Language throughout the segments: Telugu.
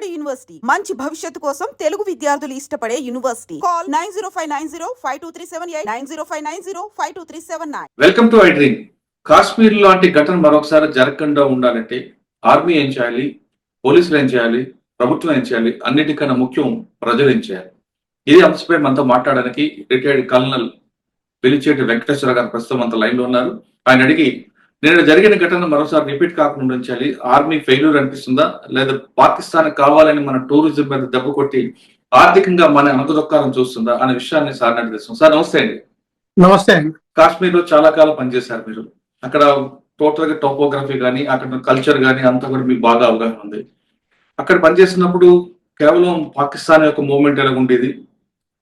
విజయవాడ యూనివర్సిటీ. మంచి భవిష్యత్తు కోసం తెలుగు విద్యార్థులు ఇష్టపడే university. Call nine zero five nine zero five two three seven eight nine zero five nine zero five two three seven nine. Welcome to iDream. Kashmir లాంటి ఘటన మరొకసారి జరగకుండా ఉండాలంటే ఆర్మీ ఏం చేయాలి? పోలీసులు ఏం చేయాలి? ప్రభుత్వం ఏం చేయాలి? అన్నిటికన్నా ముఖ్యం ప్రజలు ఏం చేయాలి? ఇది అంశంపై మనతో మాట్లాడడానికి రిటైర్డ్ కల్నల్ పిలిచేటి వెంకటేశ్వర గారు ప్రస్తుతం అంత లైన్లో ఉన్నారు. ఆయన అడిగి నేను జరిగిన ఘటన మరోసారి రిపీట్ కాకుండా ఉంచాలి ఆర్మీ ఫెయిల్యూర్ అనిపిస్తుందా? లేదా పాకిస్తాన్ కావాలని మన టూరిజం మీద దెబ్బ కొట్టి ఆర్థికంగా మన అనుకదొక్కాలని చూస్తుందా అనే విషయాన్ని సార్ అడిగిస్తాం సార్ నమస్తే అండి. నమస్తే అండి. కాశ్మీర్లో చాలా కాలం పనిచేశారు మీరు. అక్కడ టోటల్గా టోపోగ్రఫీ కానీ అక్కడ కల్చర్ కానీ అంతా కూడా మీకు బాగా అవగాహన ఉంది. అక్కడ పనిచేసినప్పుడు కేవలం పాకిస్తాన్ యొక్క మూవ్మెంట్ ఎలా ఉండేది?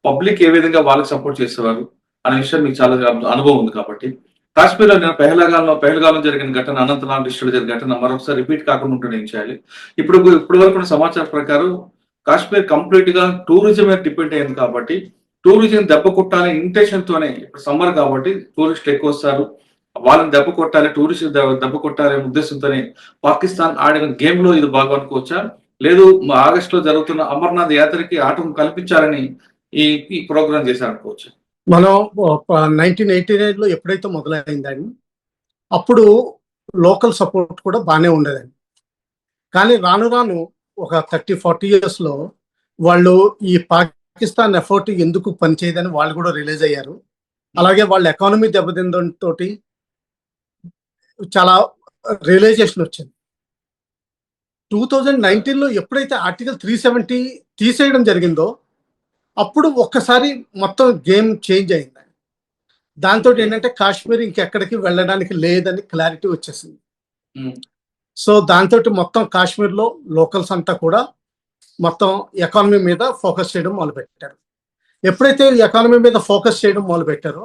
పబ్లిక్ ఏ విధంగా వాళ్ళకి సపోర్ట్ చేసేవారు? అనే విషయం మీకు చాలా అనుభవం ఉంది కాబట్టి. కాశ్మీర్లో నేను పెహలగాల్లో పెహలగాలం జరిగిన ఘటన అనంతనాగ్ డిస్ట్రిక్ట్ జరిగిన ఘటన మరొకసారి రిపీట్ కాకుండా ఉంటే ఏం చేయాలి? ఇప్పుడు ఇప్పటి వరకు సమాచారం ప్రకారం కాశ్మీర్ కంప్లీట్గా టూరిజం మీద డిపెండ్ అయింది కాబట్టి టూరిజం దెబ్బ కొట్టాలనే ఇంటెన్షన్ తోనే ఇప్పుడు సమ్మర్ కాబట్టి టూరిస్టులు ఎక్కువ వస్తారు. వాళ్ళని దెబ్బ కొట్టాలి టూరిస్ట్ దెబ్బ కొట్టాలనే ఉద్దేశంతోనే పాకిస్తాన్ ఆడిన గేమ్లో ఇది బాగా అనుకోవచ్చా లేదు ఆగస్ట్లో జరుగుతున్న అమర్నాథ్ యాత్రకి ఆటం కల్పించాలని ఈ ఈ ప్రోగ్రామ్ చేశారు అనుకోవచ్చు మనం నైన్టీన్ ఎయిటీ నైన్లో ఎప్పుడైతే మొదలైందండి అప్పుడు లోకల్ సపోర్ట్ కూడా బాగానే ఉండేదండి. కానీ రాను రాను ఒక థర్టీ ఫార్టీ ఇయర్స్లో వాళ్ళు ఈ పాకిస్తాన్ ఎఫర్ట్ ఎందుకు పనిచేయదని వాళ్ళు కూడా రిలీజ్ అయ్యారు. అలాగే వాళ్ళ ఎకానమీ దెబ్బతిందంతో చాలా రియలైజేషన్ వచ్చింది. టూ థౌజండ్ నైన్టీన్లో ఎప్పుడైతే ఆర్టికల్ త్రీ సెవెంటీ తీసేయడం జరిగిందో అప్పుడు ఒక్కసారి మొత్తం గేమ్ చేంజ్ అయింది. దాంతో ఏంటంటే కాశ్మీర్ ఇంకెక్కడికి వెళ్ళడానికి లేదని క్లారిటీ వచ్చేసింది. సో దాంతో మొత్తం కాశ్మీర్లో లోకల్స్ అంతా కూడా మొత్తం ఎకానమీ మీద ఫోకస్ చేయడం మొదలుపెట్టారు. ఎప్పుడైతే ఎకానమీ మీద ఫోకస్ చేయడం మొదలుపెట్టారో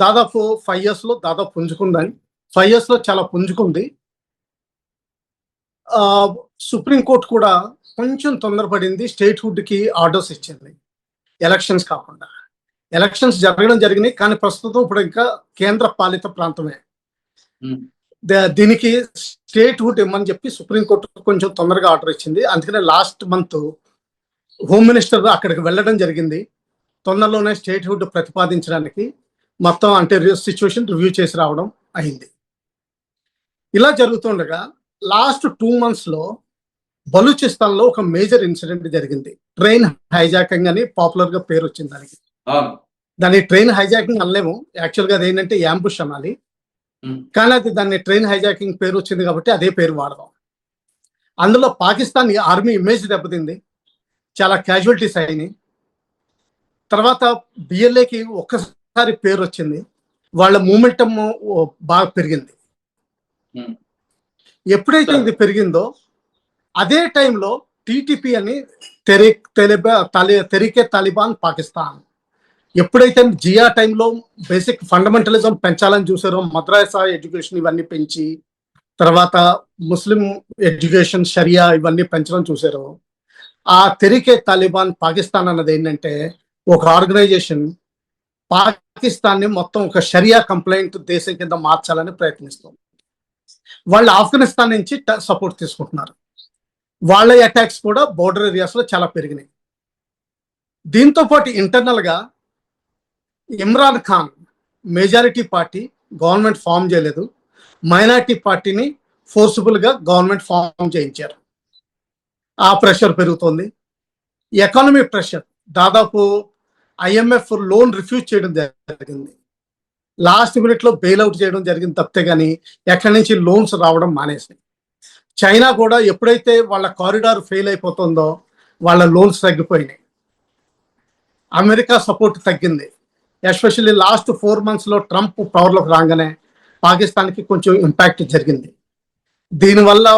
దాదాపు ఫైవ్ ఇయర్స్లో దాదాపు పుంజుకుందని ఫైవ్ ఇయర్స్లో చాలా పుంజుకుంది. సుప్రీంకోర్టు కూడా కొంచెం తొందరపడింది స్టేట్ హుడ్కి ఆర్డర్స్ ఇచ్చింది. ఎలక్షన్స్ కాకుండా. ఎలక్షన్స్ జరగడం జరిగినాయి కానీ ప్రస్తుతం ఇప్పుడు ఇంకా కేంద్ర పాలిత ప్రాంతమే. దీనికి స్టేట్ హుడ్ ఇమ్మని చెప్పి సుప్రీంకోర్టు కొంచెం తొందరగా ఆర్డర్ ఇచ్చింది. అందుకనే లాస్ట్ మంత్ హోమ్ మినిస్టర్ అక్కడికి వెళ్ళడం జరిగింది. తొందరలోనే స్టేట్ హుడ్ ప్రతిపాదించడానికి మొత్తం అంటే సిచ్యువేషన్ రివ్యూ చేసి రావడం అయింది. ఇలా జరుగుతుండగా లాస్ట్ టూ మంత్స్లో బలూచిస్తాన్లో ఒక మేజర్ ఇన్సిడెంట్ జరిగింది. ట్రైన్ హైజాకింగ్ అని పాపులర్గా పేరు వచ్చింది దానికి. దాన్ని ట్రైన్ హైజాకింగ్ అనలేము. యాక్చువల్గా అది ఏంటంటే యాంబుష్ అనాలి. కానీ అది దాన్ని ట్రైన్ హైజాకింగ్ పేరు వచ్చింది కాబట్టి అదే పేరు వాడదాం. అందులో పాకిస్తాన్ ఆర్మీ ఇమేజ్ దెబ్బతింది. చాలా క్యాజువల్టీస్ అయినాయి. తర్వాత బిఎల్ఏకి ఒక్కసారి పేరు వచ్చింది. వాళ్ళ మూమెంటమ్ బాగా పెరిగింది. ఎప్పుడైతే ఇది పెరిగిందో అదే టైంలో టీటీపీ అని తెరి తెలిబా తాలి తెరికే తాలిబాన్ పాకిస్తాన్. ఎప్పుడైతే జియా టైంలో బేసిక్ ఫండమెంటలిజం పెంచాలని చూసారో మద్రాసా ఎడ్యుకేషన్ ఇవన్నీ పెంచి తర్వాత ముస్లిం ఎడ్యుకేషన్ షరియా ఇవన్నీ పెంచడం చూసారో ఆ తెరికే తాలిబాన్ పాకిస్తాన్ అన్నది ఏంటంటే ఒక ఆర్గనైజేషన్ పాకిస్తాన్ని మొత్తం ఒక షరియా కంప్లైంట్ దేశం కింద మార్చాలని ప్రయత్నిస్తుంది. వాళ్ళు ఆఫ్ఘనిస్తాన్ నుంచి సపోర్ట్ తీసుకుంటున్నారు. వాళ్ళ అటాక్స్ కూడా బోర్డర్ ఏరియాస్లో చాలా పెరిగినాయి. దీంతో పాటు ఇంటర్నల్గా Imran Khan majority party government form చేయలేదు. మైనారిటీ పార్టీని ఫోర్సిబుల్గా గవర్నమెంట్ ఫామ్ చేయించారు. ఆ ప్రెషర్ పెరుగుతోంది. ఎకానమీ ప్రెషర్ దాదాపు ఐఎంఎఫ్ లోన్ రిఫ్యూజ్ చేయడం జరిగింది. లాస్ట్ మినిట్లో బెయిల్ బెయిల్అవుట్ చేయడం జరిగింది తప్పితే కానీ ఎక్కడి నుంచి లోన్స్ రావడం మానేసాయి చైనా కూడా ఎప్పుడైతే వాళ్ళ కారిడార్ ఫెయిల్ అయిపోతుందో వాళ్ళ లోన్స్ తగ్గిపోయినాయి. అమెరికా సపోర్ట్ తగ్గింది. ఎస్పెషల్లీ లాస్ట్ ఫోర్ మంత్స్లో ట్రంప్ పవర్లోకి రాగానే పాకిస్తాన్కి కొంచెం ఇంపాక్ట్ జరిగింది. దీనివల్ల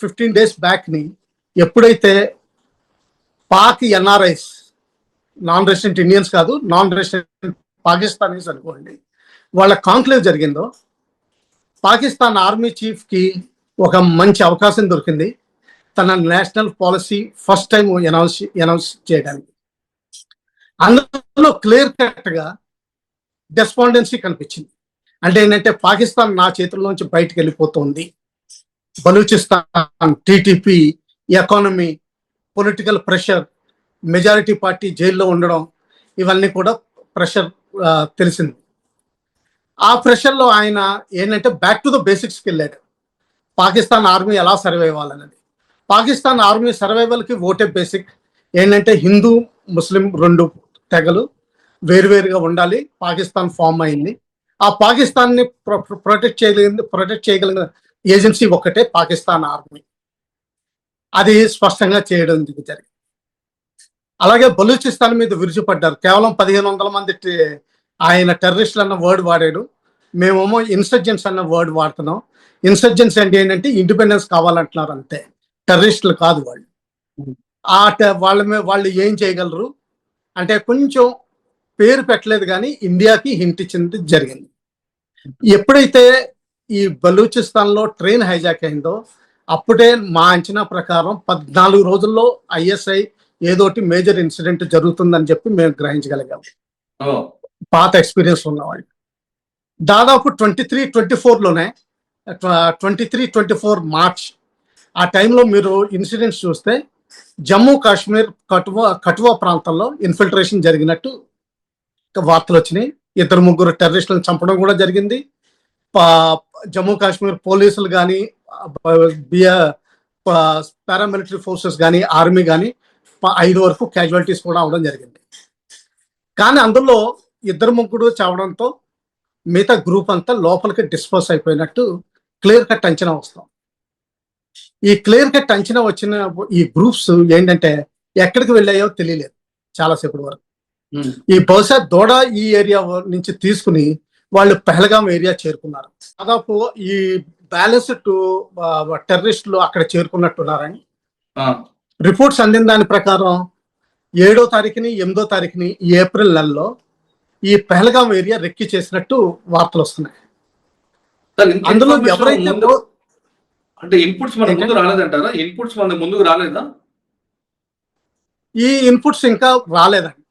ఫిఫ్టీన్ డేస్ బ్యాక్ని ఎప్పుడైతే Pak NRIs non resident Indians కాదు నాన్ రెసిడెంట్ పాకిస్తానీస్ అనుకోండి వాళ్ళ కాంక్లేవ్ జరిగిందో పాకిస్తాన్ ఆర్మీ చీఫ్కి ఒక మంచి అవకాశం దొరికింది. తన national policy first time announce announce చేయడానికి. అందులో క్లియర్ కట్గా డెస్పాండెన్సీ కనిపించింది. అంటే ఏంటంటే పాకిస్తాన్ నా చేతుల్లోంచి బయటకు వెళ్ళిపోతుంది. Balochistan TTP economy political pressure majority party జైల్లో ఉండడం ఇవన్నీ కూడా ప్రెషర్ తెలిసింది. ఆ ప్రెషర్లో ఆయన ఏంటంటే బ్యాక్ టు ద బేసిక్స్కి వెళ్ళాడు. పాకిస్తాన్ ఆర్మీ ఎలా సర్వైవ్ అవ్వాలనేది పాకిస్తాన్ ఆర్మీ సర్వైవల్కి ఓటే బేసిక్. ఏంటంటే హిందూ ముస్లిం రెండు తెగలు వేరువేరుగా ఉండాలి. పాకిస్తాన్ ఫామ్ అయింది. ఆ పాకిస్తాన్ని ప్రొటెక్ట్ చేయగలిగింది ప్రొటెక్ట్ చేయగలిగిన ఏజెన్సీ ఒక్కటే పాకిస్తాన్ ఆర్మీ. అది స్పష్టంగా చేయడం జరిగింది. అలాగే బలూచిస్తాన్ మీద విరుచుపడ్డారు. కేవలం పదిహేను వందల మంది ఆయన టెర్రరిస్టులు అన్న వర్డ్ వాడాడు. మేమేమో ఇన్సర్జెంట్స్ అన్న వర్డ్ వాడుతున్నాం. ఇన్సర్జెన్స్ అంటే ఏంటంటే ఇండిపెండెన్స్ కావాలంటున్నారు అంతే. టెర్రరిస్టులు కాదు వాళ్ళు. ఆ ట- వాళ్ళ మీద వాళ్ళు ఏం చేయగలరు? అంటే కొంచెం పేరు పెట్టలేదు కానీ ఇండియాకి హింట్ ఇచ్చింది జరిగింది. ఎప్పుడైతే ఈ బలూచిస్తాన్లో ట్రైన్ హైజాక్ అయిందో అప్పుడే మా అంచనా ప్రకారం పద్నాలుగు రోజుల్లో ఐఎస్ఐ ఏదోటి మేజర్ ఇన్సిడెంట్ జరుగుతుందని చెప్పి మేము గ్రహించగలిగాం. ఓ. పాత ఎక్స్పీరియన్స్ ఉన్నవాళ్ళు. దాదాపు twenty three twenty ఫోర్లోనే twenty three twenty four March. ఆ టైంలో మీరు ఇన్సిడెంట్స్ చూస్తే జమ్మూ కాశ్మీర్ కటువా కటువా ప్రాంతంలో ఇన్ఫిల్ట్రేషన్ జరిగినట్టు వార్తలు వచ్చినాయి. ఇద్దరు ముగ్గురు టెర్రరిస్టులను చంపడం కూడా జరిగింది. పా- జమ్మూ కాశ్మీర్ పోలీసులు కానీ పారామిలిటరీ ఫోర్సెస్ కానీ ఆర్మీ కానీ ఐదు వరకు క్యాజువాలిటీస్ కూడా అవడం జరిగింది. కానీ అందులో ఇద్దరు ముగ్గురు చావడంతో మిగతా గ్రూప్ అంతా లోపలికి డిస్పోజ్ అయిపోయినట్టు క్లియర్ కట్ అంచనా వస్తాం. ఈ క్లియర్ కట్ అంచనా వచ్చిన ఈ గ్రూప్స్ ఏంటంటే ఎక్కడికి వెళ్ళాయో తెలియలేదు చాలాసేపటి వరకు. ఈ బహుశా దోడ ఈ ఏరియా నుంచి తీసుకుని వాళ్ళు పెహల్గాం ఏరియా చేరుకున్నారు. దాదాపు ఈ బ్యాలెన్స్ టు టెర్రరిస్టులు అక్కడ చేరుకున్నట్టున్నారని. రిపోర్ట్స్ అందిన దాని ప్రకారం ఏడో తారీఖుని ఎనిమిదో తారీఖుని ఏప్రిల్ నెలలో ఈ పెహల్గాం ఏరియా రెక్కి చేసినట్టు వార్తలు వస్తున్నాయి. అందులో ఎవరైతే అంటే ఇన్పుట్స్ మన ముందు రాలేదంటారా? ఇన్పుట్స్ మన ముందుకు రాలేదా? ఈ ఇన్పుట్స్ ఇంకా రాలేదండి.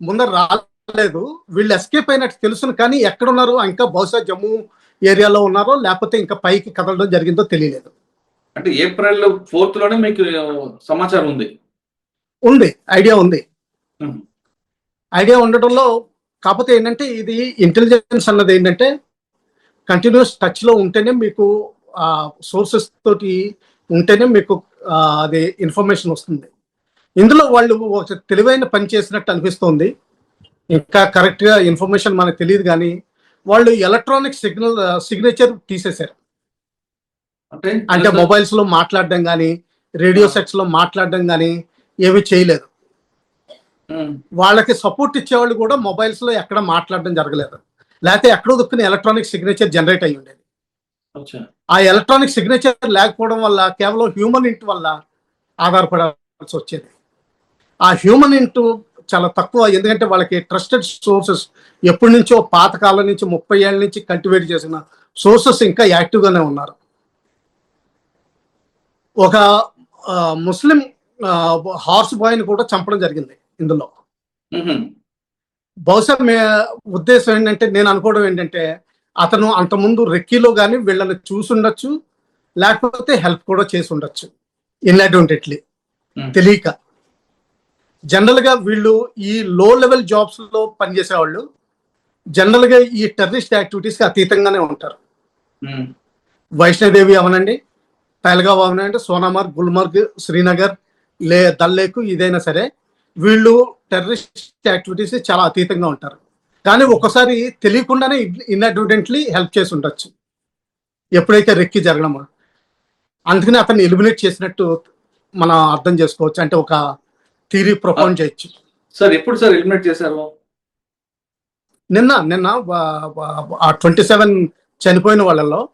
ముందర రాలేదు. వీళ్ళు ఎస్కేప్ అయినట్టు తెలుసును కానీ ఎక్కడున్నారు? ఇంకా బహుశా జమ్మూ ఏరియాలో ఉన్నారో లేకపోతే ఇంకా పైకి కదలడం జరిగిందో తెలియలేదు. అంటే ఏప్రిల్ ఫోర్త్లోనే మీకు సమాచారం ఉంది. ఉంది. ఐడియా ఉంది. ఐడియా ఉండడంలో కాకపోతే ఏంటంటే ఇది ఇంటెలిజెన్స్ అన్నది ఏంటంటే కంటిన్యూస్ టచ్లో ఉంటేనే మీకు సోర్సెస్ తోటి ఉంటేనే మీకు అది ఇన్ఫర్మేషన్ వస్తుంది. ఇందులో వాళ్ళు ఒక తెలివైన పని చేసినట్టు అనిపిస్తోంది. ఇంకా కరెక్ట్గా ఇన్ఫర్మేషన్ మనకు తెలియదు కానీ వాళ్ళు ఎలక్ట్రానిక్ సిగ్నల్ సిగ్నేచర్ తీసేశారు. అంటే మొబైల్స్లో మాట్లాడడం కానీ రేడియో సెట్స్లో మాట్లాడడం కానీ ఏమీ చేయలేదు. వాళ్ళకి సపోర్ట్ ఇచ్చేవాళ్ళు కూడా మొబైల్స్లో ఎక్కడ మాట్లాడడం జరగలేదు. లేకపోతే ఎక్కడో దుక్కుని ఎలక్ట్రానిక్ సిగ్నేచర్ జనరేట్ అయ్యి ఉండేది. ఆ ఎలక్ట్రానిక్ సిగ్నేచర్ లేకపోవడం వల్ల కేవలం హ్యూమన్ ఇంట్ వల్ల ఆధారపడాల్సి వచ్చేది. ఆ హ్యూమన్ ఇంట్ చాలా తక్కువ ఎందుకంటే వాళ్ళకి ట్రస్టెడ్ సోర్సెస్ ఎప్పటి నుంచో పాతకాలం నుంచి ముప్పై ఏళ్ళ నుంచి కల్టివేట్ చేసిన సోర్సెస్ ఇంకా యాక్టివ్ గానే ఉన్నారు. ఒక ముస్లిం హార్స్ బాయ్ని కూడా చంపడం జరిగింది ఇందులో. బహుశా మే ఉద్దేశం ఏంటంటే నేను అనుకోవడం ఏంటంటే అతను అంతకుముందు రెక్కీలో కానీ వీళ్ళని చూసుండొచ్చు లేకపోతే హెల్ప్ కూడా చేసి ఉండొచ్చు ఇన్అడ్వాంటెడ్లీ. తెలియక. జనరల్గా వీళ్ళు ఈ లో లెవెల్ జాబ్స్లో పనిచేసే వాళ్ళు జనరల్గా ఈ టెర్రరిస్ట్ యాక్టివిటీస్కి అతీతంగానే ఉంటారు. వైష్ణోదేవి అవనండి పహల్గావ్ అవనండి సోనామార్గ్ గుల్మార్గ్ శ్రీనగర్ లే దల్లేకు ఇదైనా సరే వీళ్ళు టెర్రరిస్ట్ యాక్టివిటీస్ చాలా అతీతంగా ఉంటారు. కానీ ఒక్కసారి తెలియకుండానే ఇన్అడ్వర్టెంట్లీ హెల్ప్ చేసి ఉండొచ్చు. ఎప్పుడైతే రెక్కి జరగడమో. అందుకని అతన్ని ఎలిమినేట్ చేసినట్టు మనం అర్థం చేసుకోవచ్చు. అంటే ఒక థీరీ ప్రొపౌండ్ చేయొచ్చు. సార్ ఎప్పుడు సార్ ఎలిమినేట్ చేశారు? నిన్న నిన్న ఆ ట్వంటీ సెవెన్ చనిపోయిన వాళ్ళలో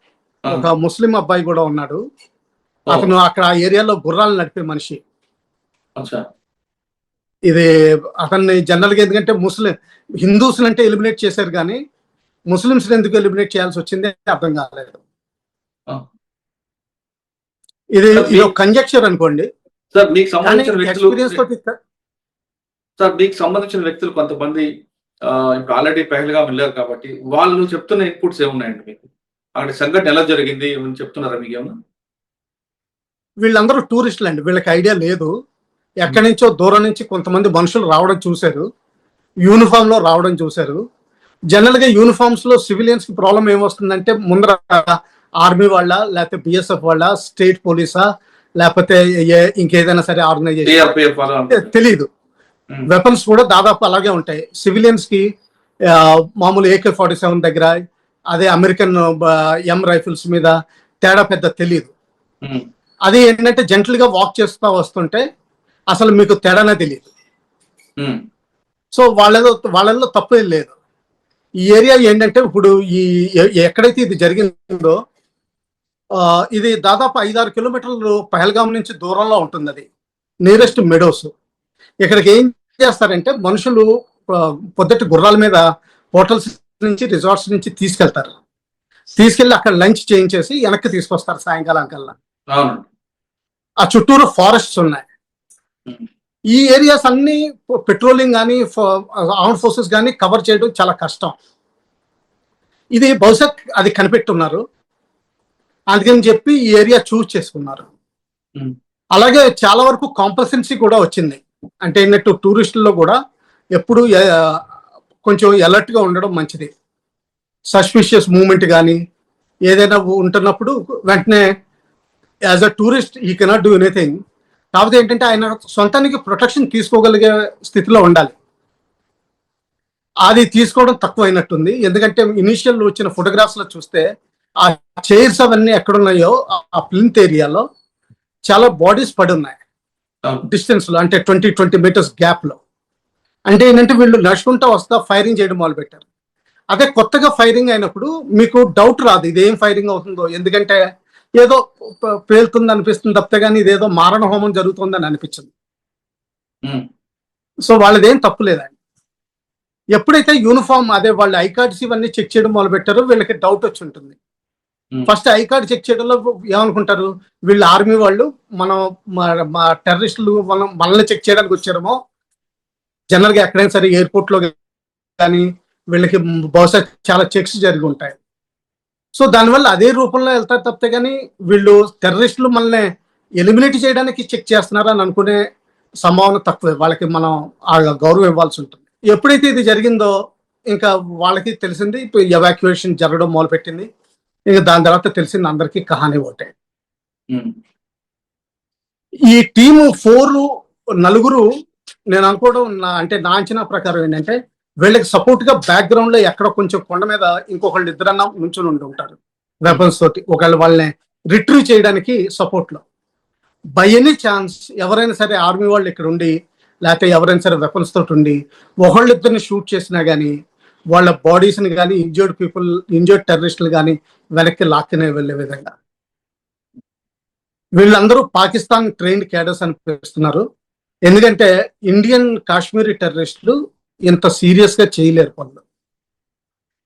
ఒక ముస్లిం అబ్బాయి కూడా ఉన్నాడు. అతను అక్కడ ఆ ఏరియాలో గుర్రాలు నడిపే మనిషి. ఇది అతన్ని జనరల్గా ఎందుకంటే ముస్లిం హిందూస్ అంటే ఎలిమినేట్ చేశారు కానీ ముస్లిమ్స్ ఎందుకు ఎలిమినేట్ చేయాల్సి వచ్చింది అర్థం కాలేదు. ఇది కంజక్చర్ అనుకోండి. సార్ మీకు సంబంధించిన వ్యక్తులు సార్. మీకు సంబంధించిన వ్యక్తులు కొంతమంది ఇప్పుడు ఆల్రెడీ పెహల్గా వెళ్ళారు కాబట్టి వాళ్ళు చెప్తున్న ఇన్పుట్స్ ఏమున్నాయండి మీకు? అక్కడ సంఘటన ఎలా జరిగింది చెప్తున్నారా మీకు ఏమన్నా? వీళ్ళందరూ టూరిస్టులు అండి వీళ్ళకి ఐడియా లేదు. ఎక్కడి నుంచో దూరం నుంచి కొంతమంది మనుషులు రావడం చూశారు. యూనిఫామ్లో రావడం చూశారు. జనరల్గా యూనిఫామ్స్లో సివిలియన్స్కి ప్రాబ్లం ఏమొస్తుందంటే ముందర ఆర్మీ వాళ్ళ లేకపోతే బిఎస్ఎఫ్ వాళ్ళ స్టేట్ పోలీసా లేకపోతే ఇంకేదైనా సరే ఆర్గనైజేషన్ తెలియదు వెపన్స్ కూడా దాదాపు అలాగే ఉంటాయి. సివిలియన్స్కి మామూలు ఏకే ఫార్టీ సెవెన్ దగ్గర అదే అమెరికన్ ఎం రైఫిల్స్ మీద తేడా పెద్ద తెలియదు అది ఏంటంటే జెంటల్గా వాక్ చేస్తూ వస్తుంటే అసలు మీకు తేడానే తెలియదు సో వాళ్ళలో వాళ్ళల్లో తప్పు ఏం లేదు. ఈ ఏరియా ఏంటంటే ఇప్పుడు ఈ ఎక్కడైతే ఇది జరిగిందో ఇది దాదాపు ఐదారు కిలోమీటర్లు పహల్గాం నుంచి దూరంలో ఉంటుంది అది నియరెస్ట్ మెడోస్ ఇక్కడికి ఏం చేస్తారంటే మనుషులు పొద్దుటి గుర్రాల మీద హోటల్స్ నుంచి రిసార్ట్స్ నుంచి తీసుకెళ్తారు. తీసుకెళ్ళి అక్కడ లంచ్ చేయించేసి వెనక్కి తీసుకొస్తారు సాయంకాలం కల్లా. ఆ చుట్టూరు ఫారెస్ట్స్ ఉన్నాయి. ఈ ఏరియాస్ అన్ని పెట్రోలింగ్ కానీ ఆర్మ్ ఫోర్సెస్ కానీ కవర్ చేయడం చాలా కష్టం. ఇది బహుశా అది కనిపెట్టున్నారు. అందుకని చెప్పి ఈ ఏరియా చూస్ చేసుకున్నారు. అలాగే చాలా వరకు కాంపల్సెన్సీ కూడా వచ్చింది. అంటే ఏంటంటే టూరిస్టుల్లో కూడా ఎప్పుడు కొంచెం alert గా ఉండడం మంచిది. సస్పిషియస్ మూమెంట్ కానీ ఏదైనా ఉంటున్నప్పుడు వెంటనే as a tourist I cannot do anything కాకపోతే ఏంటంటే ఆయన సొంతానికి ప్రొటెక్షన్ తీసుకోగలిగే స్థితిలో ఉండాలి. అది తీసుకోవడం తక్కువ అయినట్టుంది ఎందుకంటే ఇనిషియల్ వచ్చిన ఫోటోగ్రాఫ్స్లో చూస్తే ఆ చైర్స్ అవన్నీ ఎక్కడున్నాయో ఆ- ఆ ప్లింత్ ఏరియాలో చాలా బాడీస్ పడి ఉన్నాయి. డిస్టెన్స్లో అంటే ట్వంటీ ట్వంటీ మీటర్స్ గ్యాప్లో. అంటే ఏంటంటే వీళ్ళు నడుచుకుంటా వస్తా ఫైరింగ్ చేయడం మొదలు పెట్టారు అదే కొత్తగా ఫైరింగ్ అయినప్పుడు మీకు డౌట్ రాదు ఇది ఏం ఫైరింగ్ అవుతుందో. ఎందుకంటే ఏదో పేలుతుంది అనిపిస్తుంది తప్పితే కానీ ఇదేదో మారణ హోమం జరుగుతుందని అనిపించింది. సో వాళ్ళదేం తప్పు లేదండి. ఎప్పుడైతే యూనిఫామ్ అదే వాళ్ళు ఐ కార్డ్స్ ఇవన్నీ చెక్ చేయడం మొదలు పెట్టారో వీళ్ళకి డౌట్ వచ్చి ఉంటుంది. ఫస్ట్ ఐ కార్డ్ చెక్ చేయడంలో ఏమనుకుంటారు? వీళ్ళు ఆర్మీ వాళ్ళు మనం మా- టెర్రరిస్టులు మనం మనల్ని చెక్ చేయడానికి వచ్చారేమో? జనరల్గా ఎక్కడైనా సరే ఎయిర్పోర్ట్లో కానీ వీళ్ళకి బహుశా చాలా చెక్స్ జరిగి ఉంటాయి. సో దానివల్ల అదే రూపంలో వెళ్తారు తప్పితే కానీ వీళ్ళు టెర్రరిస్టులు మనల్ని ఎలిమినేట్ చేయడానికి చెక్ చేస్తున్నారని అనుకునే సంభావన తక్కువే. వాళ్ళకి మనం ఆ గౌరవం ఇవ్వాల్సి ఉంటుంది. ఎప్పుడైతే ఇది జరిగిందో ఇంకా వాళ్ళకి తెలిసింది ఇప్పుడు ఎవాక్యుయేషన్ జరగడం మొదలుపెట్టింది. ఇంకా దాని తర్వాత తెలిసింది అందరికీ కహాని ఒకటే. ఈ టీము ఫోర్ నలుగురు నేను అనుకోవడం నా అంటే నా అంచనా ప్రకారం ఏంటంటే వీళ్ళకి సపోర్ట్గా బ్యాక్గ్రౌండ్లో ఎక్కడ కొంచెం కొండ మీద ఇంకొకళ్ళు ఇద్దరన్నా నుంచుని ఉండి ఉంటారు. వెపన్స్ తోటి ఒకళ్ళు వాళ్ళని రిట్రీవ్ చేయడానికి సపోర్ట్లో. బై ఎనీ ఛాన్స్ ఎవరైనా సరే ఆర్మీ వాళ్ళు ఇక్కడ ఉండి లేకపోతే ఎవరైనా సరే వెపన్స్ తోటి ఉండి ఒకళ్ళిద్దరిని షూట్ చేసినా కానీ వాళ్ళ బాడీస్ని కానీ ఇంజర్డ్ పీపుల్ ఇంజర్డ్ టెర్రరిస్టులు కానీ వెనక్కి లాక్కునే వెళ్ళే విధంగా. వీళ్ళందరూ పాకిస్తాన్ ట్రైన్డ్ క్యాడర్స్ అని పిలుస్తున్నారు. ఎందుకంటే ఇండియన్ కాశ్మీరీ టెర్రరిస్టులు ఇంత సీరియస్గా చేయలేరు పనులు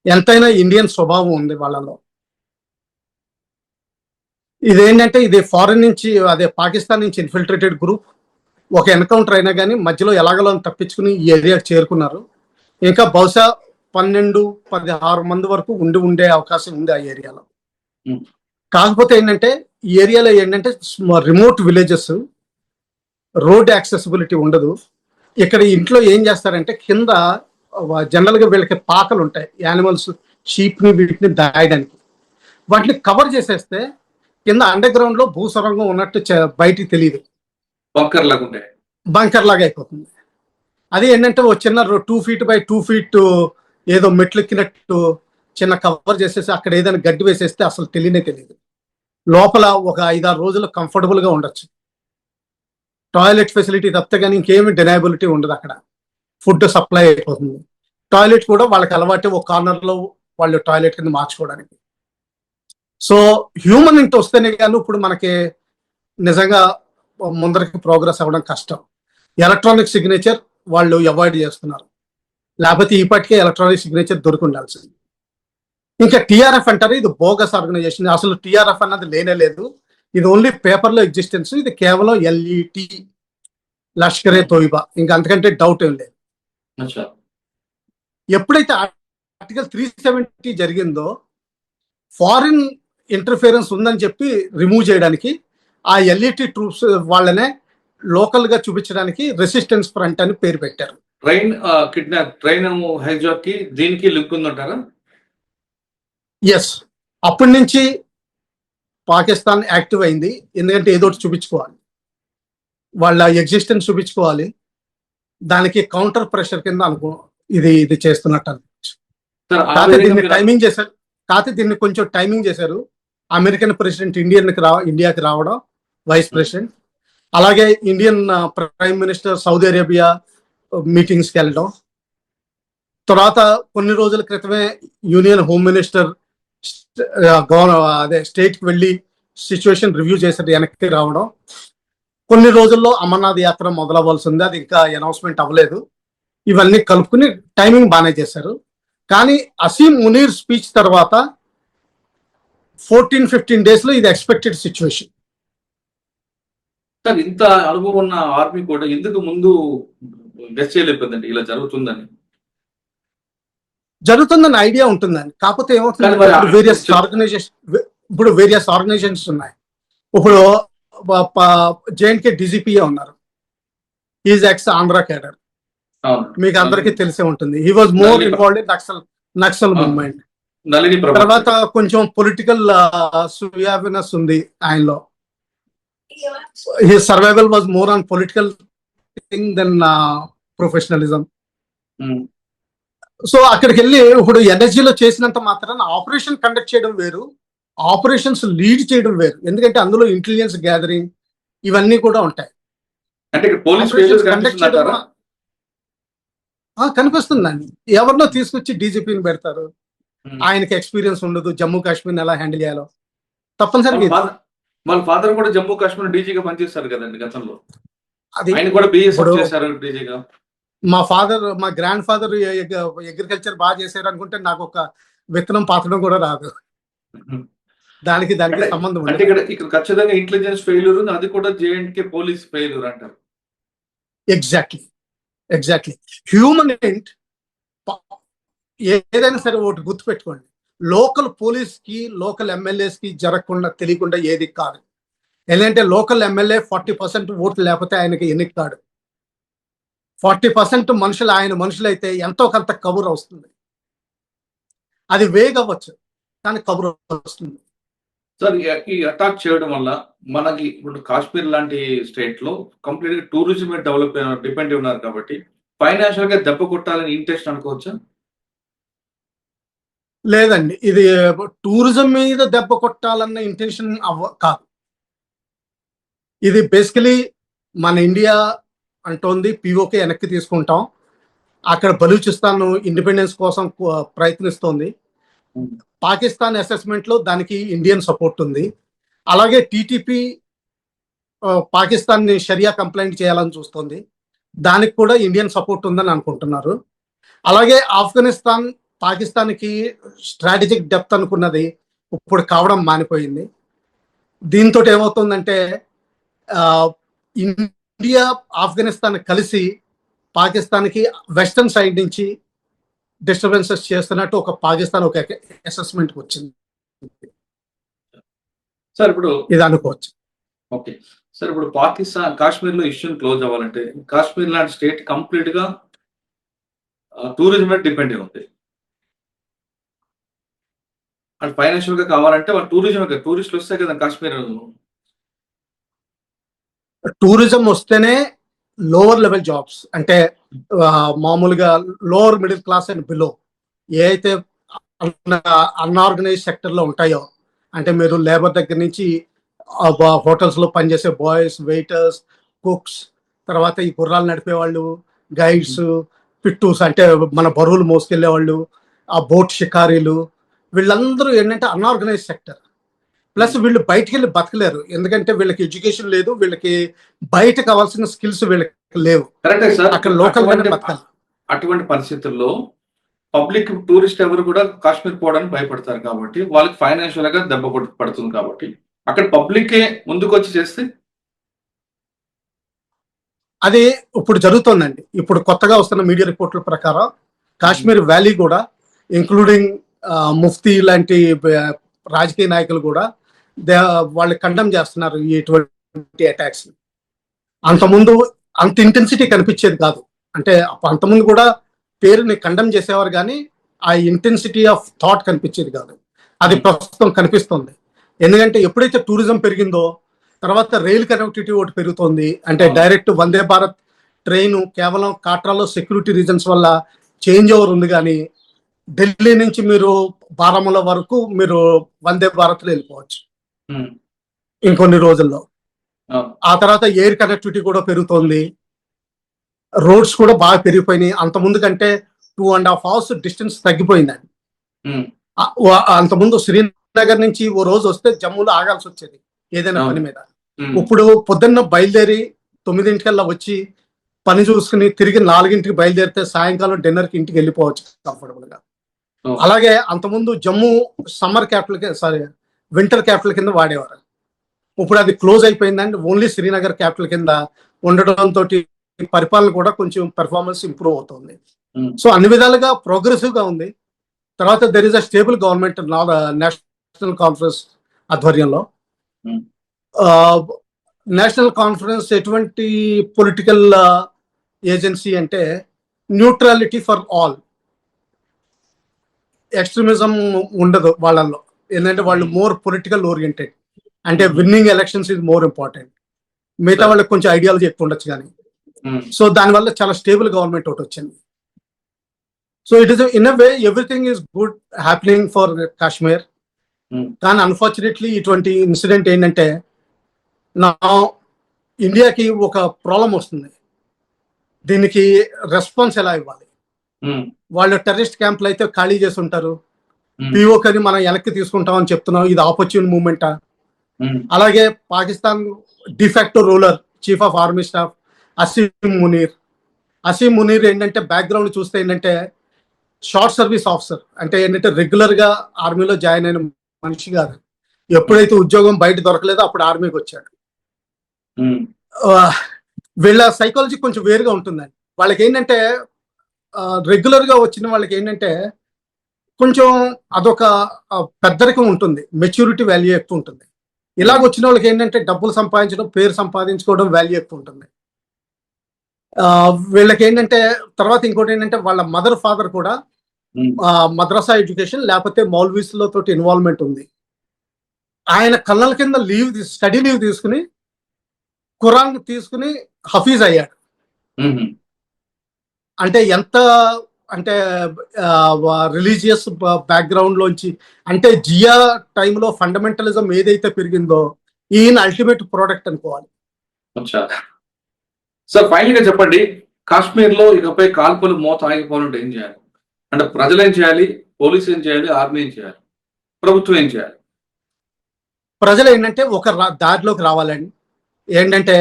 ఎంతైనా ఇండియన్ స్వభావం ఉంది వాళ్ళలో. ఇదేంటంటే ఇది ఫారెన్ నుంచి అదే పాకిస్తాన్ నుంచి ఇన్ఫిల్ట్రేటెడ్ గ్రూప్. ఒక ఎన్కౌంటర్ అయినా కానీ మధ్యలో ఎలాగలో తప్పించుకుని ఈ ఏరియాకి చేరుకున్నారు. ఇంకా బహుశా పన్నెండు పదహారు మంది వరకు ఉండి ఉండే అవకాశం ఉంది ఆ ఏరియాలో. కాకపోతే ఏంటంటే ఈ ఏరియాలో ఏంటంటే రిమోట్ విలేజెస్ రోడ్ యాక్సెసిబిలిటీ ఉండదు. ఇక్కడ ఇంట్లో ఏం చేస్తారంటే కింద జనరల్గా వీళ్ళకి పాకలు ఉంటాయి. యానిమల్స్ షీప్ని వీటిని దాయడానికి. వాటిని కవర్ చేసేస్తే కింద అండర్ గ్రౌండ్లో భూసొరంగం ఉన్నట్టు బయటికి తెలియదు బంకర్ లాగా ఉంటాయి బంకర్ లాగా అయిపోతుంది. అది ఏంటంటే ఓ చిన్న two feet by two feet ఏదో మెట్లు ఎక్కినట్టు చిన్న కవర్ చేసేసి అక్కడ ఏదైనా గడ్డి వేసేస్తే అసలు తెలియనే తెలియదు. లోపల ఒక ఐదారు రోజులు కంఫర్టబుల్గా ఉండొచ్చు. టాయిలెట్ ఫెసిలిటీ తప్పితే కానీ ఇంకేమి డినయబిలిటీ ఉండదు అక్కడ. ఫుడ్ సప్లై అయిపోతుంది. టాయిలెట్ కూడా వాళ్ళకి అలవాటు ఒక కార్నర్లో వాళ్ళు టాయిలెట్ కింద మార్చుకోవడానికి. సో హ్యూమన్ ఇంటి వస్తేనే కానీ ఇప్పుడు మనకి నిజంగా ముందరికి ప్రోగ్రెస్ అవ్వడం కష్టం. ఎలక్ట్రానిక్ సిగ్నేచర్ వాళ్ళు అవాయిడ్ చేస్తున్నారు. లేకపోతే ఈపాటికే ఎలక్ట్రానిక్ సిగ్నేచర్ దొరికి ఉండాల్సింది ఇంకా టిఆర్ఎఫ్ అంటారు ఇది బోగస్ ఆర్గనైజేషన్ అసలు టిఆర్ఎఫ్ అన్నది లేనే లేదు. ఇది ఓన్లీ పేపర్లో ఎగ్జిస్టెన్స్ ఇది కేవలం ఎల్ఈటి లష్కరే తోయిబా. ఇంకా అంతకంటే డౌట్ ఏం లేదు. ఎప్పుడైతే ఆర్టికల్ త్రీ సెవెంటీ జరిగిందో ఫారిన్ ఇంటర్ఫిరెన్స్ ఉందని చెప్పి రిమూవ్ చేయడానికి ఆ ఎల్ఈటి ట్రూప్స్ వాళ్ళనే లోకల్గా చూపించడానికి రెసిస్టెన్స్ ఫ్రంట్ అని పేరు పెట్టారు. ట్రైన్ కిడ్నాప్ ట్రైన్ హైజాక్కి దీనికి లింక్ ఉందంటారా? ఎస్ అప్పటి నుంచి పాకిస్తాన్ యాక్టివ్ అయింది. ఎందుకంటే ఏదో ఒకటి చూపించుకోవాలి. వాళ్ళ ఎగ్జిస్టెన్స్ చూపించుకోవాలి. దానికి కౌంటర్ ప్రెషర్ కింద అనుకో ఇది ఇది చేస్తున్నట్టు ఆ కాకపోతే దీన్ని టైమింగ్ చేశారు. కాకపోతే దీన్ని కొంచెం టైమింగ్ చేశారు. అమెరికన్ ప్రెసిడెంట్ ఇండియన్కి రా ఇండియాకి రావడం వైస్ ప్రెసిడెంట్ అలాగే Indian prime minister Saudi Arabia మీటింగ్స్కి వెళ్ళడం. తర్వాత కొన్ని రోజుల క్రితమే యూనియన్ హోమ్ మినిస్టర్ గవర్నర్ అదే స్టేట్కి వెళ్ళి సిచ్యువేషన్ రివ్యూ చేశారు వెనక్కి రావడం. కొన్ని రోజుల్లో అమర్నాథ్ యాత్ర మొదలవ్వాల్సింది. అది ఇంకా అనౌన్స్మెంట్ అవ్వలేదు. ఇవన్నీ కలుపుకుని టైమింగ్ బాగానే చేశారు. కానీ అసీం మునీర్ స్పీచ్ తర్వాత ఫోర్టీన్ ఫిఫ్టీన్ డేస్లో ఇది ఎక్స్పెక్టెడ్ సిచ్యువేషన్. సార్ ఇంత అనుభవం ఉన్న ఆర్మీ కూడా ఎందుకు ముందు గెస్ట్ చేయలేకపోయిందండి? ఇలా జరుగుతుందని. జరుగుతుందని ఐడియా ఉంటుందని కాకపోతే ఏమవుతుంది వేరియస్. ఆర్గనైజేషన్ ఇప్పుడు వేరియస్ ఆర్గనైజేషన్స్ ఉన్నాయి. ఇప్పుడు జేఎన్కే డీజీపీఏ ఉన్నారు. ఈజ్ ఎక్స్ ఆంధ్ర కేడర్ మీకు అందరికీ తెలిసే ఉంటుంది. He was more involve in Naxal Naxal. Movement. తర్వాత కొంచెం పొలిటికల్ సుయావినెస్ ఉంది ఆయనలో. His survival was more on political thing than professionalism. So అక్కడికి వెళ్ళి ఇప్పుడు ఎన్ఎస్జీలో చేసినంత మాత్రాన ఆపరేషన్ కండక్ట్ చేయడం వేరు ఆపరేషన్స్ లీడ్ చేయడం వేరు. ఎందుకంటే అందులో ఇంటెలిజెన్స్ గ్యాదరింగ్ ఇవన్నీ కూడా ఉంటాయి. అంటే కనిపిస్తుందండి. ఎవరినో తీసుకొచ్చి డీజీపీని పెడతారు. ఆయనకి ఎక్స్పీరియన్స్ ఉండదు. జమ్మూ కాశ్మీర్ ఎలా హ్యాండిల్ చేయాలో. తప్పనిసరిగా వాళ్ళ ఫాదర్ కూడా జమ్మూ కాశ్మీర్ డీజీగా పనిచేస్తారు కదండి గతంలో. అది కూడా చేశారు డీజీగా. మా ఫాదర్ మా గ్రాండ్ ఫాదర్ అగ్రికల్చర్ బాగా చేశారు అనుకుంటే నాకు ఒక విత్తనం పాతడం కూడా రాదు. దానికి దానికి సంబంధం అంటే ఇక్కడ ఇక్కడ ఖచ్చితంగా ఇంటెలిజెన్స్ ఫెయిల్యూర్ ఉంది. అది కూడా J and K police failure అంటారు. ఎగ్జాక్ట్లీ ఎగ్జాక్ట్లీ హ్యూమన్ ఇంట్ ఏదైనా సరే ఒకటి గుర్తుపెట్టుకోండి. లోకల్ పోలీస్కి లోకల్ ఎమ్మెల్యేస్కి జరగకుండా తెలియకుండా ఏది కాదు. ఎందుకంటే లోకల్ ఎమ్మెల్యే ఫార్టీ పర్సెంట్ ఓట్లు లేకపోతే ఆయనకి ఎన్నిక కాడు ఫార్టీ పర్సెంట్ మనుషులు ఆయన మనుషులు అయితే ఎంతో కొంత కబుర్ వస్తుంది. అది వేగ్ అవ్వచ్చు కానీ కబుర్ వస్తుంది. సార్ ఈ- ఈ అటాక్ చేయడం వల్ల మనకి ఇప్పుడు కాశ్మీర్ లాంటి స్టేట్లో కంప్లీట్గా టూరిజం డెవలప్ డిపెండ్ ఉన్నారు కాబట్టి ఫైనాన్షియల్గా దెబ్బ కొట్టాలని ఇంట్రెస్ట్ అనుకోవచ్చా? లేదండి. ఇది టూరిజం మీద దెబ్బ కొట్టాలన్న ఇంటెన్షన్ అవ్వ కాదు. ఇది బేసికలీ మన ఇండియా అంటోంది పిఓకే వెనక్కి తీసుకుంటాం. అక్కడ బలూచిస్తాన్ ఇండిపెండెన్స్ కోసం ప్రయత్నిస్తోంది. పాకిస్తాన్ అసెస్మెంట్లో దానికి ఇండియన్ సపోర్ట్ ఉంది. అలాగే టీటీపీ పాకిస్తాన్ని షరియా కంప్లైంట్ చేయాలని చూస్తోంది. దానికి కూడా ఇండియన్ సపోర్ట్ ఉందని అనుకుంటున్నారు. అలాగే ఆఫ్ఘనిస్తాన్ పాకిస్తాన్కి స్ట్రాటజిక్ డెప్త్ అనుకున్నది ఇప్పుడు కావడం మానిపోయింది. దీంతో ఏమవుతుందంటే ఇండియా ఆఫ్ఘనిస్తాన్ కలిసి పాకిస్తాన్కి వెస్టర్న్ సైడ్ నుంచి డిస్టర్బెన్సెస్ చేస్తున్నట్టు ఒక పాకిస్తాన్ ఒక అసెస్మెంట్ వచ్చింది. సార్ ఇప్పుడు ఇది అనుకోవచ్చు. ఓకే. సార్ ఇప్పుడు పాకిస్తాన్ కాశ్మీర్లో ఇష్యూని క్లోజ్ అవ్వాలంటే కాశ్మీర్ లాంటి స్టేట్ కంప్లీట్గా టూరిజం మీద డిపెండ్ అయి ఉంది. అండ్ ఫైనాన్షియల్గా కావాలంటే వాళ్ళు టూరిజం టూరిస్టులు వస్తే కదా కాశ్మీర్ టూరిజం వస్తేనే లోవర్ లెవెల్ జాబ్స్ అంటే మామూలుగా lower middle class and below ఏ అయితే అన్ఆర్గనైజ్ సెక్టర్లో ఉంటాయో అంటే మీరు లేబర్ దగ్గర నుంచి హోటల్స్లో పనిచేసే బాయ్స్ వెయిటర్స్ కుక్స్ తర్వాత ఈ గుర్రాలు నడిపే వాళ్ళు గైడ్స్ పిట్టూస్ అంటే మన బరువులు మోసుకెళ్ళే వాళ్ళు ఆ బోట్ షికారీలు వీళ్ళందరూ ఏంటంటే అన్ఆర్గనైజ్ సెక్టర్ ప్లస్ వీళ్ళు బయటికి వెళ్ళి బతకలేరు. ఎందుకంటే వీళ్ళకి ఎడ్యుకేషన్ లేదు వీళ్ళకి బయట కావాల్సిన స్కిల్స్ వీళ్ళకి లేవు. అక్కడ లోకల్ బతకాలి. అటువంటి పరిస్థితుల్లో పబ్లిక్ టూరిస్ట్ ఎవరు కూడా కాశ్మీర్ పోవడానికి భయపడతారు కాబట్టి వాళ్ళకి ఫైనాన్షియల్గా దెబ్బ పడుతుంది కాబట్టి అక్కడ పబ్లికే ముందుకు వచ్చి చేస్తే? అది ఇప్పుడు జరుగుతోందండి. ఇప్పుడు కొత్తగా వస్తున్న మీడియా రిపోర్ట్ల ప్రకారం కాశ్మీర్ వ్యాలీ కూడా ఇంక్లూడింగ్ ముఫ్తీ లాంటి రాజకీయ నాయకులు కూడా వాళ్ళు కండమ్ చేస్తున్నారు ఈ ఇటువంటి అటాక్స్ అంతకుముందు అంత ఇంటెన్సిటీ కనిపించేది కాదు. అంటే అంతకుముందు కూడా పేరుని కండమ్ చేసేవారు కానీ ఆ ఇంటెన్సిటీ ఆఫ్ థాట్ కనిపించేది కాదు. అది ప్రస్తుతం కనిపిస్తుంది. ఎందుకంటే ఎప్పుడైతే టూరిజం పెరిగిందో తర్వాత రైల్ కనెక్టివిటీ ఒకటి పెరుగుతోంది. అంటే. డైరెక్ట్ వందే భారత్ ట్రైన్ కేవలం కాట్రాలో సెక్యూరిటీ రీజన్స్ వల్ల చేంజ్ ఓవర్ ఉంది కానీ ఢిల్లీ నుంచి మీరు బారాముల వరకు మీరు వందే భారత్లో వెళ్ళిపోవచ్చు. ఇంకొన్ని రోజుల్లో. అవును. ఆ తర్వాత ఎయిర్ కనెక్టివిటీ కూడా పెరుగుతోంది. రోడ్స్ కూడా బాగా పెరిగిపోయినాయి. అంత ముందు కంటే two and half hours distance తగ్గిపోయిందండి um, ఆ- వా- అంత ముందు శ్రీనగర్ నుంచి ఓ రోజు వస్తే జమ్మూలో ఆగాల్సి వచ్చేది ఏదైనా అవును. పని మీద. ఉమ్, ఇప్పుడు పొద్దున్న బయలుదేరి తొమ్మిదింటికల్లా వచ్చి పని చూసుకుని తిరిగి నాలుగింటికి బయలుదేరితే సాయంకాలం డిన్నర్కి ఇంటికి వెళ్ళిపోవచ్చు కంఫర్టబుల్గా ఓ. అలాగే అంతకుముందు Jammu summer capital sorry winter capital కింద వాడేవారు. ఇప్పుడు అది క్లోజ్ అయిపోయిందండి ఓన్లీ శ్రీనగర్ క్యాపిటల్ కింద ఉండడంతో పరిపాలన కూడా కొంచెం పెర్ఫార్మెన్స్ ఇంప్రూవ్ అవుతుంది. సో అన్ని విధాలుగా ప్రోగ్రెసివ్గా ఉంది. తర్వాత there is a stable government national conference ఆధ్వర్యంలో. Hmm. నేషనల్ కాన్ఫరెన్స్ ఎటువంటి పొలిటికల్ ఏజెన్సీ అంటే న్యూట్రాలిటీ ఫర్ ఆల్ ఎక్స్ట్రీమిజం ఉండదు వాళ్ళల్లో. ఏంటంటే వాళ్ళు Hmm. మోర్ పొలిటికల్ ఓరియంటెడ్ అంటే Hmm. Winning elections is more important మిగతా. వాళ్ళకి కొంచెం ఐడియాలజీ ఎక్కువ ఉండొచ్చు కానీ సో దానివల్ల చాలా స్టేబుల్ గవర్నమెంట్ ఒకటి వచ్చింది so it is in a way everything is good happening for Kashmir Hmm. కానీ అన్ఫార్చునేట్లీ ఇటువంటి ఇన్సిడెంట్ ఏంటంటే నా ఇండియాకి ఒక ప్రాబ్లం వస్తుంది దీనికి రెస్పాన్స్ ఎలా ఇవ్వాలి ఉమ్, వాళ్ళు టెర్రరిస్ట్ క్యాంపులు అయితే ఖాళీ చేసి ఉంటారు పిఓకని మనం వెనక్కి తీసుకుంటామని చెప్తున్నాం. ఇది ఆపర్చున్ మూమెంటా అలాగే Pakistan de facto ruler chief of army staff Asim Munir. Asim Munir ఏంటంటే బ్యాక్గ్రౌండ్ చూస్తే ఏంటంటే షార్ట్ సర్వీస్ ఆఫీసర్ అంటే ఏంటంటే రెగ్యులర్గా ఆర్మీలో జాయిన్ అయిన మనిషి కాదు. ఎప్పుడైతే ఉద్యోగం బయట దొరకలేదో అప్పుడు ఆర్మీకి వచ్చాడు. వీళ్ళ సైకాలజీ కొంచెం వేరుగా ఉంటుందండి. వాళ్ళకి ఏంటంటే రెగ్యులర్గా వచ్చిన వాళ్ళకి ఏంటంటే కొంచెం అదొక పెద్దరికం ఉంటుంది. మెచ్యూరిటీ వాల్యూ ఎక్కువ ఉంటుంది. ఇలాగ వచ్చిన వాళ్ళకి ఏంటంటే డబ్బులు సంపాదించడం పేరు సంపాదించుకోవడం వాల్యూ ఎక్కువ ఉంటుంది. వీళ్ళకి ఏంటంటే తర్వాత ఇంకోటి ఏంటంటే వాళ్ళ మదర్ ఫాదర్ కూడా మద్రసా ఎడ్యుకేషన్ లేకపోతే మౌల్వీస్లో తోటి ఇన్వాల్వ్మెంట్ ఉంది. ఆయన కళ్ళల కింద లీవ్ స్టడీ లీవ్ తీసుకుని ఖురాన్ తీసుకుని హఫీజ్ అయ్యాడు. అంటే ఎంత అంటే రిలీజియస్ బ్యాక్గ్రౌండ్ లోంచి అంటే జియా టైంలో ఫండమెంటలిజం ఏదైతే పెరిగిందో ఈయన అల్టిమేట్ ప్రోడక్ట్ అనుకోవాలి. సార్ ఫైనల్గా చెప్పండి కాశ్మీర్లో ఇకపై కాల్పులు మోత ఆగిపోవాలంటే ఏం చేయాలి? అంటే ప్రజలు ఏం చేయాలి? పోలీసు ఏం చేయాలి? ఆర్మీ ఏం చేయాలి? ప్రభుత్వం ఏం చేయాలి? ప్రజలు ఏంటంటే ఒక దారిలోకి రావాలండి. ఏంటంటే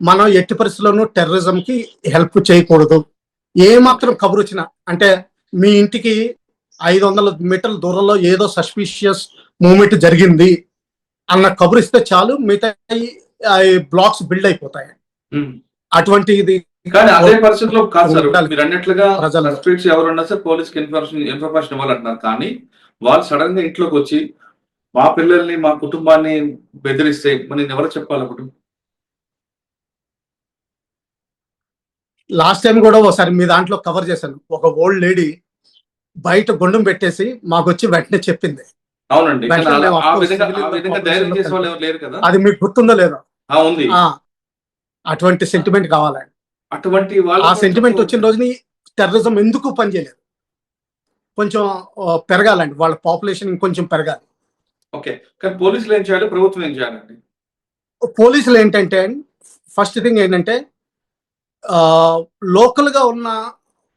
మనం ఎట్టి పరిస్థితుల్లోనూ టెర్రరిజం కి హెల్ప్ చేయకూడదు. ఏ మాత్రం కబురు వచ్చినా అంటే మీ ఇంటికి ఐదు వందల మీటర్ల దూరంలో ఏదో సస్పిషియస్ మూమెంట్ జరిగింది అన్న కబురు ఇస్తే చాలు మిగతా బ్లాక్స్ బిల్డ్ అయిపోతాయి. అటువంటి ఇది కానీ అదే పరిస్థితిలో కాదు సార్. మీరు అన్నట్లుగా. సస్పెక్ట్స్ ఎవరు ఉన్నా సార్ పోలీస్కి ఇన్ఫర్మేషన్ ఇన్ఫర్మేషన్ ఇవ్వాలంటున్నారు కానీ వాళ్ళు సడన్గా ఇంట్లోకి వచ్చి మా పిల్లల్ని మా కుటుంబాన్ని బెదిరిస్తే మరి నేను ఎవరు చెప్పాలి అప్పుడు లాస్ట్ టైం కూడా ఒకసారి మీ దాంట్లో కవర్ చేశాను. ఒక ఓల్డ్ లేడీ బయట గుండం పెట్టేసి మాకు వచ్చి వెంటనే చెప్పింది అది మీకు గుర్తుందో లేదో? అటువంటి సెంటిమెంట్ కావాలండి అటువంటి ఆ సెంటిమెంట్ వచ్చిన రోజుని టెర్రరిజం ఎందుకు పనిచేయలేదు? కొంచెం పెరగాలండి. వాళ్ళ పాపులేషన్ ఇంకొంచెం పెరగాలి. ఓకే. కానీ పోలీసులు ఏం చేయాలి? ప్రభుత్వం ఏం చేయాలండి? పోలీసులు ఏంటంటే ఫస్ట్ థింగ్ ఏంటంటే లోకల్గా ఉన్న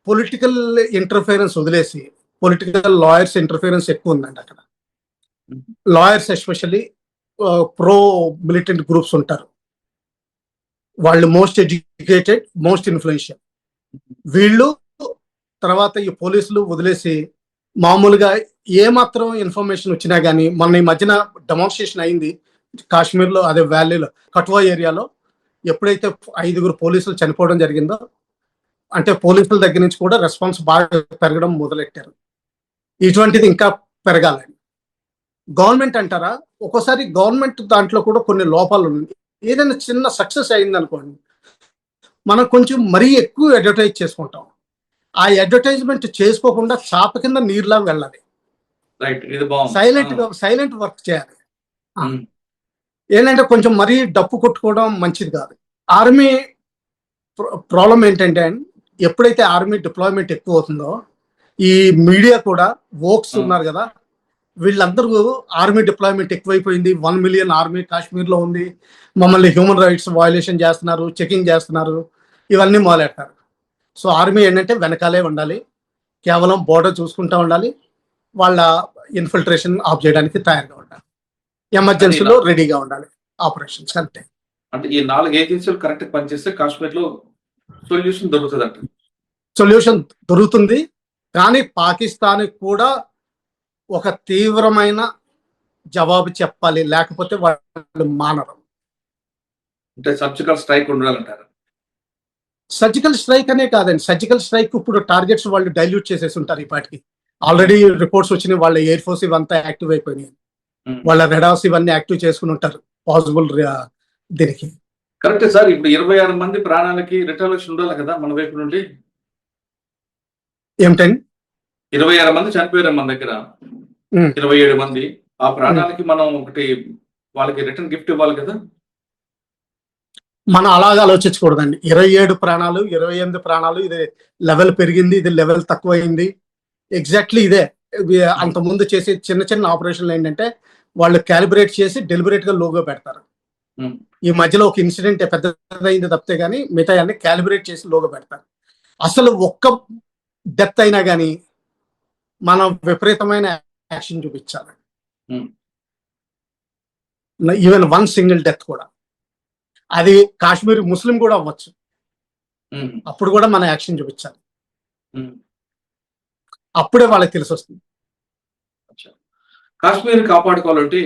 పొలిటికల్ ఇంటర్ఫిరెన్స్ వదిలేసి పొలిటికల్ లాయర్స్ ఇంటర్ఫిరెన్స్ ఎక్కువ ఉందండి అక్కడ lawyers especially pro militant groups ఉంటారు. వాళ్ళు మోస్ట్ ఎడ్యుకేటెడ్ మోస్ట్ ఇన్ఫ్లుయెన్షియల్. వీళ్ళు తర్వాత ఈ పోలీసులు వదిలేసి మామూలుగా ఏ మాత్రం ఇన్ఫర్మేషన్ వచ్చినా కానీ మొన్న ఈ మధ్యన డెమాన్స్ట్రేషన్ అయింది కాశ్మీర్లో అదే వ్యాలీలో కట్వా ఏరియాలో ఎప్పుడైతే ఐదుగురు పోలీసులు చనిపోవడం జరిగిందో అంటే పోలీసుల దగ్గర నుంచి కూడా రెస్పాన్స్ బాగా పెరగడం మొదలెట్టారు. ఇటువంటిది ఇంకా పెరగాలి. గవర్నమెంట్ అంటారా? ఒక్కోసారి గవర్నమెంట్ దాంట్లో కూడా కొన్ని లోపాలు ఉన్నాయి. ఏదైనా చిన్న సక్సెస్ అయింది అనుకోండి మనం కొంచెం మరీ ఎక్కువ అడ్వర్టైజ్ చేసుకుంటాం. ఆ అడ్వర్టైజ్మెంట్ చేసుకోకుండా చాప కింద నీరులా వెళ్ళాలి. సైలెంట్ సైలెంట్ వర్క్ చేయాలి. ఏంటంటే కొంచెం మరీ డప్పు కొట్టుకోవడం మంచిది కాదు. ఆర్మీ ప్రాబ్లం ఏంటంటే ఎప్పుడైతే ఆర్మీ డిప్లాయ్మెంట్ ఎక్కువ అవుతుందో ఈ మీడియా కూడా వోక్స్ Hmm. ఉన్నారు కదా వీళ్ళందరూ ఆర్మీ డిప్లాయ్మెంట్ ఎక్కువైపోయింది. వన్ మిలియన్ ఆర్మీ కాశ్మీర్లో ఉంది. మమ్మల్ని హ్యూమన్ రైట్స్ వయలేషన్ చేస్తున్నారు చెకింగ్ చేస్తున్నారు. ఇవన్నీ మొదలెట్టారు. సో ఆర్మీ ఏంటంటే వెనకాలే ఉండాలి. కేవలం బోర్డర్ చూసుకుంటా ఉండాలి. వాళ్ళ ఇన్ఫిల్ట్రేషన్ ఆఫ్ చేయడానికి తయారుగా ఉండాలి. ఎమర్జెన్సీలో రెడీగా ఉండాలి. ఆపరేషన్స్ అంతే. అంటే ఈ నాలుగు ఏజెన్సీలు కరెక్ట్ పనిచేస్తే కాశ్మీర్లో సొల్యూషన్ దొరుకుతుంది అంట సొల్యూషన్ దొరుకుతుంది. కానీ పాకిస్తాన్ కూడా ఒక తీవ్రమైన జవాబు చెప్పాలి. లేకపోతే వాళ్ళు మానరు. అంటే సర్జికల్ స్ట్రైక్ ఉండాలంటారు. సర్జికల్ స్ట్రైక్ అనే కాదండి. సర్జికల్ స్ట్రైక్ ఇప్పుడు టార్గెట్స్ వాళ్ళు డైల్యూట్ చేసేసి ఉంటారు ఈ పాటికి. ఆల్రెడీ రిపోర్ట్స్ వచ్చినాయి. వాళ్ళ ఎయిర్ ఫోర్స్ ఇవంతా యాక్టివ్ అయిపోయినాయి. వాళ్ళ రెడార్స్ ఇవన్నీ యాక్టివ్ చేసుకుని ఉంటారు. పాసిబుల్ దీనికి. కరెక్టే సార్ ఇప్పుడు ఇరవై ఆరు మంది ప్రాణాలకి రిటర్వేషన్ ఉండాలి కదా మన వైపు నుండి. ఏమిటండి? ఇరవై ఆరు మంది చనిపోయారు మన దగ్గర. ఇరవై ఏడు మంది. ఆ ప్రాణాలకి మనం ఒకటి వాళ్ళకి రిటర్న్ గిఫ్ట్ ఇవ్వాలి కదా. మనం అలాగా ఆలోచించకూడదండి. ఇరవై ఏడు ప్రాణాలు ఇరవై ఎనిమిది ప్రాణాలు ఇది లెవెల్ పెరిగింది ఇది లెవెల్ తక్కువైంది. ఎగ్జాక్ట్లీ ఇదే. అంత ముందు చేసే చిన్న చిన్న ఆపరేషన్లు ఏంటంటే వాళ్ళు క్యాలిబ్రేట్ చేసి డెలిబరేట్గా లోగో పెడతారు. Hmm. ఈ మధ్యలో ఒక ఇన్సిడెంట్ పెద్దదైంది తప్పితే కానీ మిగతా అన్ని క్యాలిబ్రేట్ చేసి లోగో పెడతారు. అసలు ఒక్క డెత్ అయినా కానీ మనం విపరీతమైన యాక్షన్ చూపించాలి. Hmm. Even one single death కూడా. అది కాశ్మీర్ ముస్లిం కూడా అవ్వచ్చు. ఉమ్, అప్పుడు కూడా మన యాక్షన్ చూపించాలి. ఉమ్. అప్పుడే వాళ్ళకి తెలిసి వస్తుంది కాశ్మీర్ కాపాడుకోవాలంటే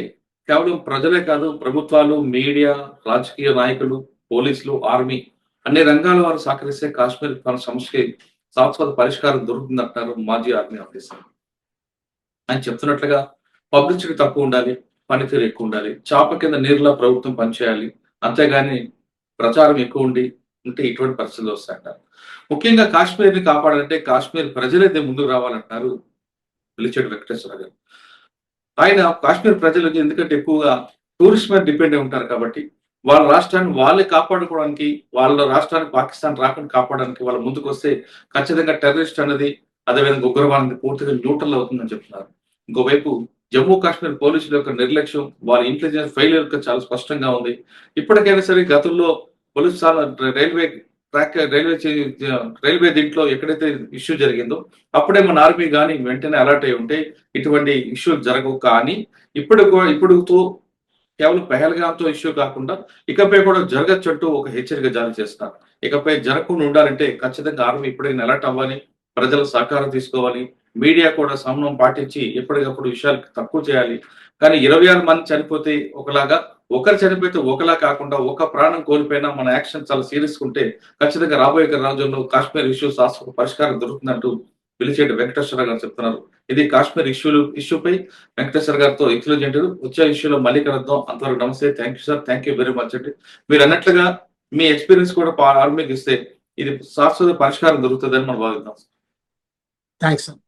కేవలం ప్రజలే కాదు ప్రభుత్వాలు మీడియా రాజకీయ నాయకులు పోలీసులు ఆర్మీ అన్ని రంగాల వారు సహకరిస్తే కాశ్మీర్ తన సమస్యకి శాశ్వత పరిష్కారం దొరుకుతుందంటారు మాజీ ఆర్మీ ఆఫీసర్. ఆయన చెప్తున్నట్లుగా పబ్లిసిటీ తక్కువ ఉండాలి పనితీరు ఎక్కువ ఉండాలి చాప కింద నీరులా ప్రభుత్వం పనిచేయాలి అంతేగాని ప్రచారం ఎక్కువ ఉండి ఉంటే ఇటువంటి పరిస్థితులు వస్తాయంటారు. ముఖ్యంగా కాశ్మీర్ని కాపాడాలంటే కాశ్మీర్ ప్రజలైతే ముందుకు రావాలంటారు పిలిచేటి వెంకటేశ్వర గారు. ఆయన కాశ్మీర్ ప్రజలకు ఎందుకంటే ఎక్కువగా టూరిస్ట్ మీద డిపెండ్ అయి ఉంటారు కాబట్టి వాళ్ళ రాష్ట్రాన్ని వాళ్ళే కాపాడుకోవడానికి వాళ్ళ రాష్ట్రానికి పాకిస్తాన్ రాకుండా కాపాడడానికి వాళ్ళ ముందుకు వస్తే ఖచ్చితంగా టెర్రరిస్ట్ అనేది అదేవిధంగా ఉగ్రవాదానికి పూర్తిగా న్యూట్రల్ అవుతుందని చెప్తున్నారు. ఇంకోవైపు జమ్మూ కాశ్మీర్ పోలీసుల యొక్క నిర్లక్ష్యం వాళ్ళ ఇంటెలిజెన్స్ ఫెయిలియర్ చాలా స్పష్టంగా ఉంది. ఇప్పటికైనా సరే గతంలో పోలీసు చాలా రైల్వే ట్రాక్ రైల్వే రైల్వే దీంట్లో ఎక్కడైతే ఇష్యూ జరిగిందో అప్పుడే మన ఆర్మీ కానీ వెంటనే అలర్ట్ అయి ఉంటే ఇటువంటి ఇష్యూలు జరగవు. కానీ ఇప్పుడు ఇప్పుడుతో కేవలం పెహల్గాంతో ఇష్యూ కాకుండా ఇకపై కూడా జరగచ్చు అంటూ ఒక హెచ్చరిక జారీ చేస్తున్నారు. ఇకపై జరగకుండా ఉండాలంటే ఖచ్చితంగా ఆర్మీ ఇప్పుడైనా అలర్ట్ అవ్వాలి ప్రజల సహకారం తీసుకోవాలి మీడియా కూడా సమన్వయం పాటించి ఎప్పటికప్పుడు విషయాలు తక్కువ చేయాలి. కానీ ఇరవై ఆరు మంది చనిపోతే ఒకలాగా ఒకరు చనిపోతే ఒకలా కాకుండా ఒక ప్రాణం కోల్పోయినా మన యాక్షన్ చాలా సీరియస్ ఉంటే ఖచ్చితంగా రాబోయే రోజుల్లో కాశ్మీర్ ఇష్యూ శాశ్వత పరిష్కారం దొరుకుతుందంటూ పిలిచేటి వెంకటేశ్వర గారు చెప్తున్నారు. ఇది కాశ్మీర్ ఇష్యూలు ఇష్యూపై వెంకటేశ్వర గారితో ఎక్స్క్లూజెంట్ వచ్చే ఇష్యూలో మళ్ళీ కలుద్దాం అంతవరకు నమస్తే thank you sir thank you very much అండి. మీరు అన్నట్లుగా మీ ఎక్స్పీరియన్స్ కూడా ఆర్మీకి ఇస్తే ఇది శాశ్వత పరిష్కారం దొరుకుతుందని మనం భావిద్దాం. Thanks sir.